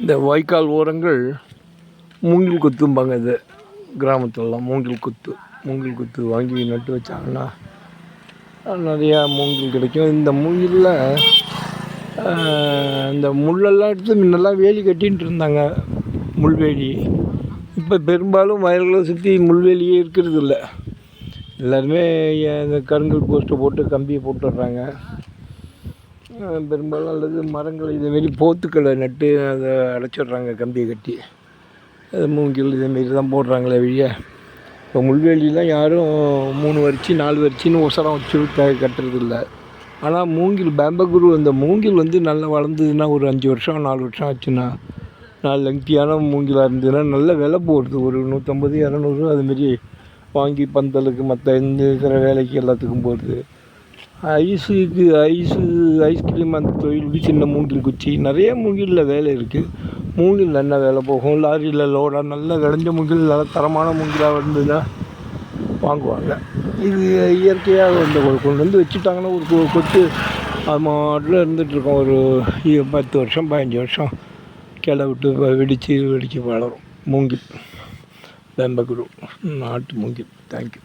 இந்த வாய்க்கால் ஓரங்கள் மூங்கில் குத்தும்பாங்க இது. கிராமத்துலலாம் மூங்கில் குத்து மூங்கில் குத்து வாங்கி நட்டு வச்சாங்கன்னா நிறையா மூங்கில் கிடைக்கும். இந்த மூங்கிலில் இந்த முள்ளெல்லாம் எடுத்து முன்னெல்லாம் வேலி கட்டின்ட்டு இருந்தாங்க முள்வேலி. இப்போ பெரும்பாலும் வயல்களை சுற்றி முள்வேலியே இருக்கிறது இல்லை. எல்லாருமே இந்த கருங்கல் போஸ்ட்டை போட்டு கம்பியை போட்டுடுறாங்க. பெரும்பாலும் அல்லது மரங்கள் இதேமாரி போத்துக்களை நட்டு அதை அடைச்சிட்றாங்க கம்பியை கட்டி. அது மூங்கில் இதேமாரி தான் போடுறாங்களே வழிய இப்போ முள்வேலிலாம் யாரும் மூணு வரிச்சு நாலு வரிச்சின்னு ஒசரம் வச்சு கட்டுறது இல்லை ஆனால் மூங்கில் பேம்பகுரு அந்த மூங்கில் வந்து நல்லா வளர்ந்ததுன்னா ஒரு அஞ்சு வருஷம் நாலு வருஷம் ஆச்சுன்னா நாலு லெங்க்டியான மூங்கிலாக இருந்ததுன்னா நல்ல விலை போடுது. ஒரு நூற்றம்பது இரநூறு அதுமாரி வாங்கி பந்தலுக்கு மற்ற இந்த இருக்கிற வேலைக்கு எல்லாத்துக்கும் போடுது. ஐஸுக்கு ஐஸு ஐஸ்கிரீம் அந்த தொழிலுக்கு சின்ன மூங்கில் குச்சி. நிறைய மூங்கிலில் வேலை இருக்குது மூங்கில் என்ன வேலை போகும். லாரியில் லோடாக நல்லா விளைஞ்ச மூங்கில் நல்ல தரமான மூங்கிலாக இருந்ததுன்னா வாங்குவாங்க. இது இயற்கையாக வந்து கொண்டு வந்து வச்சுட்டாங்கன்னா ஒரு கொத்து அது மாட்டில் இருந்துகிட்ருக்கோம் ஒரு பத்து வருஷம் பதினஞ்சு வருஷம் கிளை விட்டு வெடித்து வெடித்து வளரும். மூங்கில். பெம்பகுரு நாட்டு மூங்கில். தேங்க்யூ